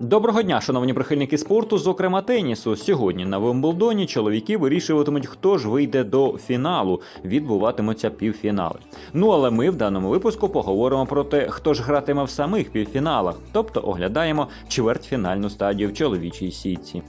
Доброго дня, шановні прихильники спорту, зокрема тенісу. Сьогодні на Вимблдоні чоловіки вирішуватимуть, хто ж вийде до фіналу. Відбуватимуться півфінали. Ну але ми в даному випуску поговоримо про те, хто ж гратиме в самих півфіналах, тобто оглядаємо чвертьфінальну стадію в чоловічій сітці.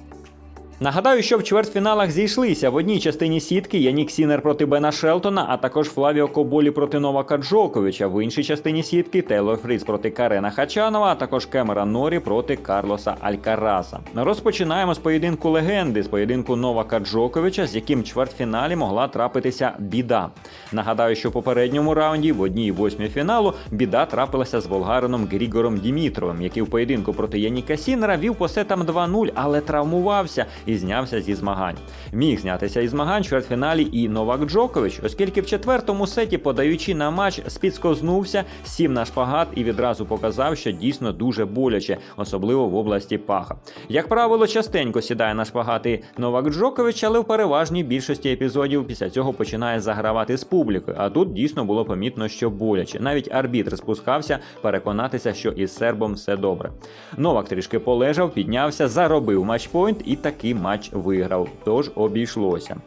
Нагадаю, що в чвертьфіналах зійшлися в одній частині сітки Янік Сінер проти Бена Шелтона, а також Флавіо Коболі проти Новака Джоковича. В іншій частині сітки Тейлор Фріц проти Карена Хачанова, а також Кемера Норі проти Карлоса Алькараса. Розпочинаємо з поєдинку легенди, з поєдинку Новака Джоковича, з яким в чвертьфіналі могла трапитися біда. Нагадаю, що в попередньому раунді в одній восьмій фіналу біда трапилася з болгарином Грігором Дімітровим, який в поєдинку проти Яніка Сінера вів по сетам 2-0, але травмувався і знявся зі змагань. Міг знятися із змагань в чвертьфіналі і Новак Джокович, оскільки в четвертому сеті, подаючи на матч, спідскознувся, сів на шпагат і відразу показав, що дійсно дуже боляче, особливо в області паха. Як правило, частенько сідає на шпагати Новак Джокович, але в переважній більшості епізодів після цього починає загравати з публікою. А тут дійсно було помітно, що боляче. Навіть арбітр спускався переконатися, що із сербом все добре. Новак трішки полежав, піднявся, заробив матчпойнт і такий матч виграв. Тож обійшлося.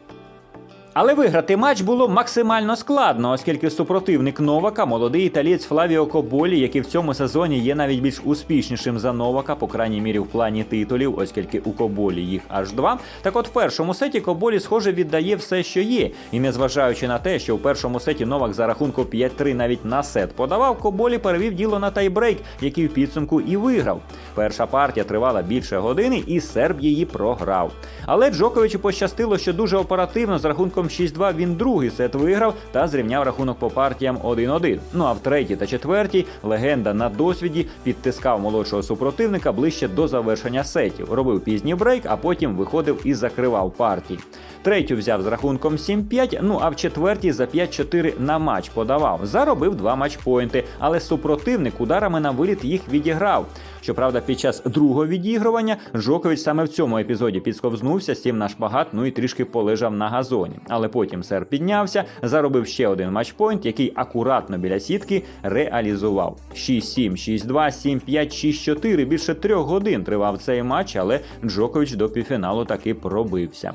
Але виграти матч було максимально складно, оскільки супротивник Новака, молодий італієць Флавіо Коболі, який в цьому сезоні є навіть більш успішнішим за Новака, по крайній мірі в плані титулів, оскільки у Коболі їх аж два. Так от в першому сеті Коболі, схоже, віддає все, що є. І незважаючи на те, що в першому сеті Новак за рахунку 5-3 навіть на сет подавав, Коболі перевів діло на тайбрейк, який в підсумку і виграв. Перша партія тривала більше години, і серб її програв. Але Джоковичу пощастило, що дуже оперативно з рахунком 6-2 він другий сет виграв та зрівняв рахунок по партіям 1-1. Ну а в третій та четвертій легенда на досвіді підтискав молодшого супротивника ближче до завершення сетів, робив пізній брейк, а потім виходив і закривав партії. Третю взяв з рахунком 7-5, ну а в четвертій за 5-4 на матч подавав. Заробив два матчпойнти, але супротивник ударами на виліт їх відіграв. Щоправда, під час другого відігрування Джокович саме в цьому епізоді підсковзнувся, сів на шпагат, ну і трішки полежав на газоні. Але потім сер піднявся, заробив ще один матчпойнт, який акуратно біля сітки реалізував. 6-7, 6-2, 7-5, 6-4. Більше трьох годин тривав цей матч, але Джокович до півфіналу таки пробився.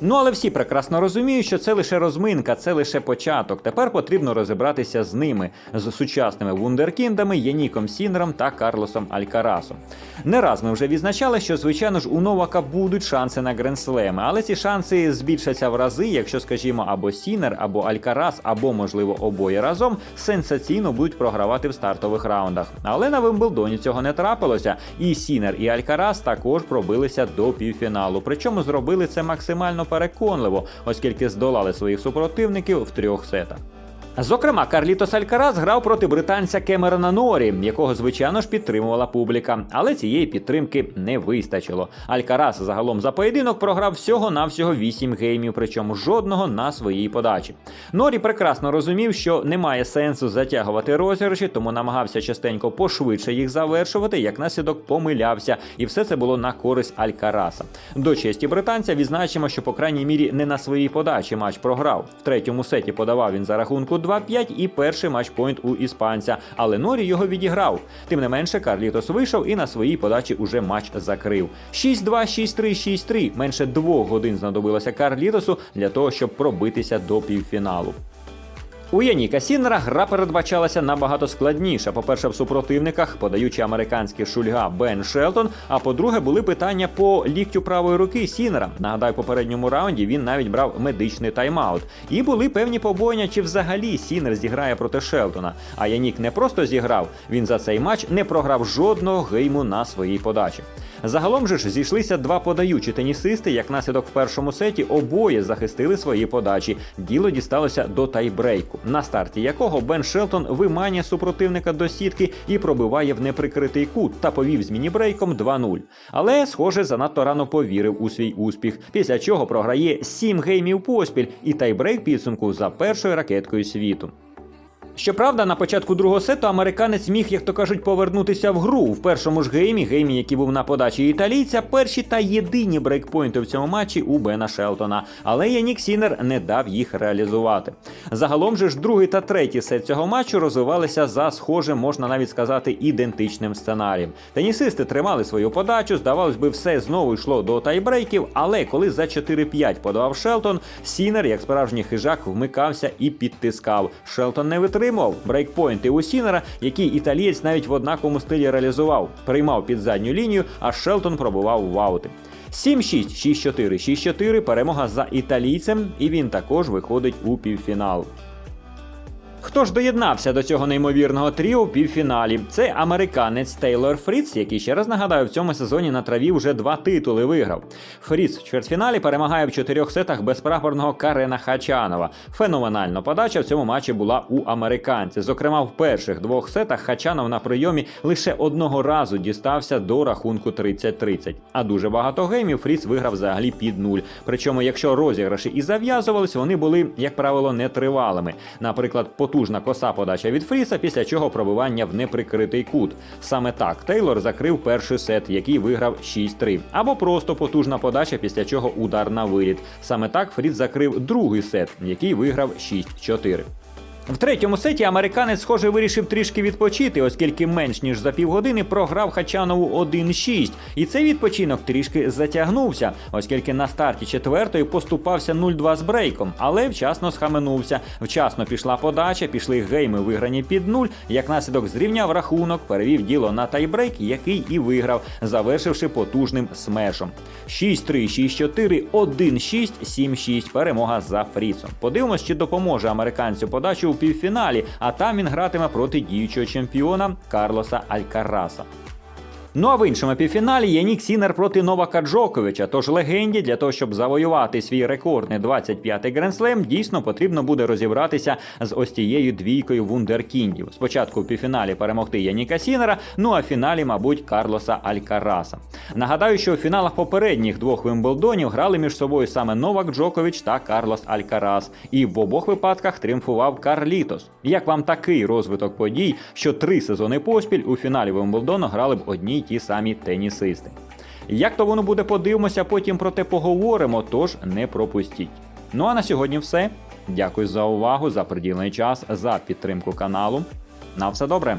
Ну але всі прекрасно розуміють, що це лише розминка, це лише початок. Тепер потрібно розібратися з ними, з сучасними вундеркіндами Яніком Сінером та Карлосом Алькарасом. Не раз ми вже відзначали, що звичайно ж у Новака будуть шанси на гренслеми, але ці шанси збільшаться в рази, якщо, скажімо, або Сінер, або Алькарас, або можливо обоє разом сенсаційно будуть програвати в стартових раундах. Але на Вимблдоні цього не трапилося, і Сінер і Алькарас також пробилися до півфіналу. Причому зробили це максимально переконливо, оскільки здолали своїх супротивників в трьох сетах. Зокрема, Карлітос Алькарас грав проти британця Кемерона Норі, якого, звичайно ж, підтримувала публіка, але цієї підтримки не вистачило. Алькарас загалом за поєдинок програв всього-навсього 8 геймів, причому жодного на своїй подачі. Норі прекрасно розумів, що немає сенсу затягувати розіграші, тому намагався частенько пошвидше їх завершувати, як наслідок помилявся, і все це було на користь Алькараса. До честі британця відзначимо, що по крайній мірі не на своїй подачі матч програв. В третьому сеті подавав він за рахунку 2-5 і перший матчпойнт у іспанця, але Норі його відіграв. Тим не менше, Карлітос вийшов і на своїй подачі уже матч закрив. 6-2, 6-3, 6-3. Менше двох годин знадобилося Карлітосу для того, щоб пробитися до півфіналу. У Яніка Сінера гра передбачалася набагато складніша. По-перше, в супротивниках, подаючи американський шульга Бен Шелтон. А по-друге, були питання по ліктю правої руки Сінера. Нагадаю, попередньому раунді він навіть брав медичний тайм-аут. І були певні побоєння, чи взагалі Сінер зіграє проти Шелтона. А Янік не просто зіграв, він за цей матч не програв жодного гейму на своїй подачі. Загалом же ж зійшлися два подаючі тенісисти. Як наслідок в першому сеті обоє захистили свої подачі. Діло дісталося до тайбрейку, на старті якого Бен Шелтон виманює супротивника до сітки і пробиває в неприкритий кут та повів з мінібрейком 2-0. Але, схоже, занадто рано повірив у свій успіх. Після чого програє 7 геймів поспіль і тайбрейк підсумку за першою ракеткою світу. Щоправда, на початку другого сету американець міг, як то кажуть, повернутися в гру. В першому ж геймі, геймі, який був на подачі італійця, перші та єдині брейкпойнти в цьому матчі у Бена Шелтона. Але Янік Сінер не дав їх реалізувати. Загалом же ж другий та третій сет цього матчу розвивалися за схожим, можна навіть сказати, ідентичним сценарієм. Тенісисти тримали свою подачу, здавалось би, все знову йшло до тайбрейків, але коли за 4-5 подавав Шелтон, Сінер, як справжній хижак, вмикався і підтискав. Шелтон не витримав брейкпойнти у Сінера, який італієць навіть в однаковому стилі реалізував. Приймав під задню лінію, а Шелтон пробував в аути. 7-6, 6-4, 6-4, перемога за італійцем, і він також виходить у півфінал. Хто ж доєднався до цього неймовірного тріо у півфіналі? Це американець Тейлор Фріц, який ще раз нагадаю, в цьому сезоні на траві вже два титули виграв. Фріц в чвертьфіналі перемагає в чотирьох сетах безпрапорного Карена Хачанова. Феноменальна подача в цьому матчі була у американців. Зокрема, в перших двох сетах Хачанов на прийомі лише одного разу дістався до рахунку 30-30. А дуже багато геймів Фріц виграв взагалі під нуль. Причому, якщо розіграші і зав'язувались, вони були, як правило, нетривалими. Наприклад, потужна коса подача від Фріса, після чого пробивання в неприкритий кут. Саме так Тейлор закрив перший сет, який виграв 6-3. Або просто потужна подача, після чого удар на виліт. Саме так Фріс закрив другий сет, який виграв 6-4. В третьому сеті американець, схоже, вирішив трішки відпочити, оскільки менш ніж за півгодини програв Хачанову 1-6. І цей відпочинок трішки затягнувся, оскільки на старті четвертої поступався 0-2 з брейком, але вчасно схаменувся. Вчасно пішла подача, пішли гейми виграні під нуль. Як наслідок зрівняв рахунок, перевів діло на тайбрейк, який і виграв, завершивши потужним смешом. 6-3, 6-4, 1-6, 7-6. Перемога за Фріцом. Подивимось, чи допоможе американцю подачу у півфіналі, а там він гратиме проти діючого чемпіона Карлоса Алькараса. Ну а в іншому півфіналі Янік Сінер проти Новака Джоковича. Тож легенді для того, щоб завоювати свій рекордний 25-й гренслем, дійсно потрібно буде розібратися з ось тією двійкою вундеркіндів. Спочатку в півфіналі перемогти Яніка Сінера, ну а в фіналі, мабуть, Карлоса Алькараса. Нагадаю, що у фіналах попередніх двох Вимблдонів грали між собою саме Новак Джокович та Карлос Алькарас. І в обох випадках тріумфував Карлітос. Як вам такий розвиток подій, що три сезони поспіль у фіналі Вимблдону грали б одні й ті самі тенісисти? Як то воно буде, подивимося, потім про те поговоримо, тож не пропустіть. Ну а на сьогодні все. Дякую за увагу, за приділений час, за підтримку каналу. На все добре.